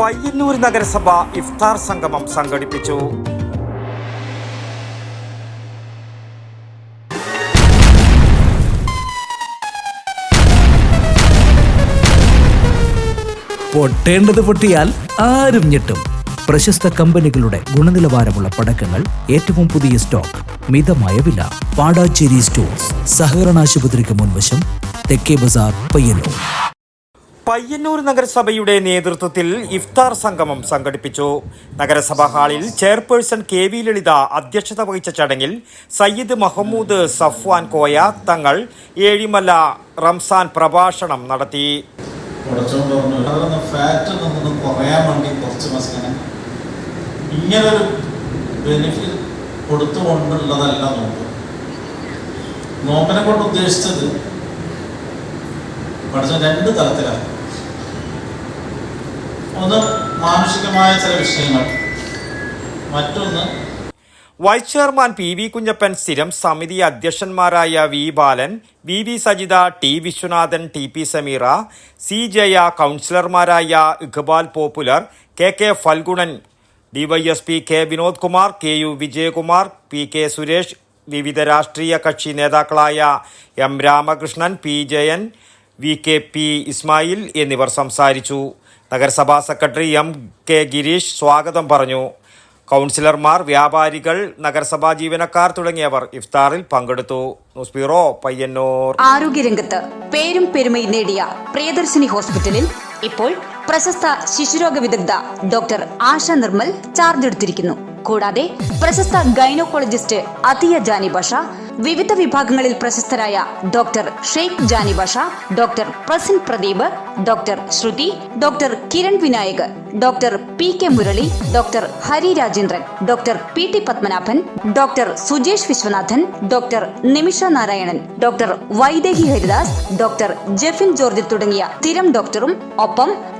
പയ്യന്നൂർ നഗരസഭ ഇഫ്താർ സംഗമം സംഘടിപ്പിച്ചു. പൊട്ടേണ്ടത് പൊട്ടിയാൽ ആരും ഞെട്ടും. പ്രശസ്ത കമ്പനികളുടെ ഗുണനിലവാരമുള്ള പടക്കങ്ങൾ ഏറ്റവും പുതിയ സ്റ്റോക്ക് മിതമായ വില. പാടാച്ചേരി സ്റ്റോഴ്സ് സഹകരണാശുപത്രിക്ക് മുൻവശം തെക്കേ ബസാർ പയ്യന്നൂർ. പയ്യന്നൂർ നഗരസഭയുടെ നേതൃത്വത്തിൽ ഇഫ്താർ സംഗമം സംഘടിപ്പിച്ചു. നഗരസഭാ ഹാളിൽ ചെയർപേഴ്സൺ കെ വി ലളിത അധ്യക്ഷത വഹിച്ച ചടങ്ങിൽ സയ്യിദ് മഹമ്മൂദ് സഫ്വാൻ കോയ തങ്ങൾ ഏഴിമല റംസാൻ പ്രഭാഷണം നടത്തി. നോമ്പിനെ കൊണ്ട് ഉദ്ദേശിച്ചത് പഠിച്ച രണ്ട് തരത്തിലാണ്. ഒന്ന് മാനുഷികമായ ചില വിഷയങ്ങൾ. മറ്റൊന്ന് vice chairman P V Kunhappan സ്ഥിരം സമിതി അധ്യക്ഷന്മാരായ V Balan V V Sajitha T Viswanathan T P Sameera C Jaya കൗൺസിലർമാരായ Iqbal popular K K Phalgunan DYSP K Vinod Kumar K U Vijayakumar P K Suresh വിവിധ രാഷ്ട്രീയ കക്ഷി നേതാക്കളായ M Ramakrishnan P Jayan V K P Ismail എന്നിവർ സംസാരിച്ചു. നഗരസഭാ secretary M K Girish സ്വാഗതം പറഞ്ഞു. കൗൺസിലർമാർ വ്യാപാരികൾ നഗരസഭാ ജീവനക്കാർ തുടങ്ങിയവർ ഇഫ്താറിൽ പങ്കെടുത്തു. News bureau Payyanur. ആരോഗ്യരംഗത്ത് പേരും പെരുമയും നേടിയ പ്രിയദർശിനി ഹോസ്പിറ്റലിൽ ഇപ്പോൾ പ്രശസ്ത ശിശുരോഗ വിദഗ്ധ ഡോക്ടർ ആശ നിർമ്മൽ ചാർജ് എടുത്തിരിക്കുന്നു. കൂടാതെ പ്രശസ്ത ഗൈനോക്കോളജിസ്റ്റ് അതിയ ജാനി ബഷ വിവിധ വിഭാഗങ്ങളിൽ പ്രശസ്തരായ doctor Sheikh Jani Basha doctor Prasin Pradeep doctor Shruthi doctor Kiran Vinayak doctor P K Murali doctor Hari Rajendran doctor P T Padmanabhan doctor Sujesh Viswanathan doctor Nimisha Narayanan doctor Vaidehi Haridas doctor Jefin George തുടങ്ങിയ സ്ഥിരം ഡോക്ടറും ഒപ്പം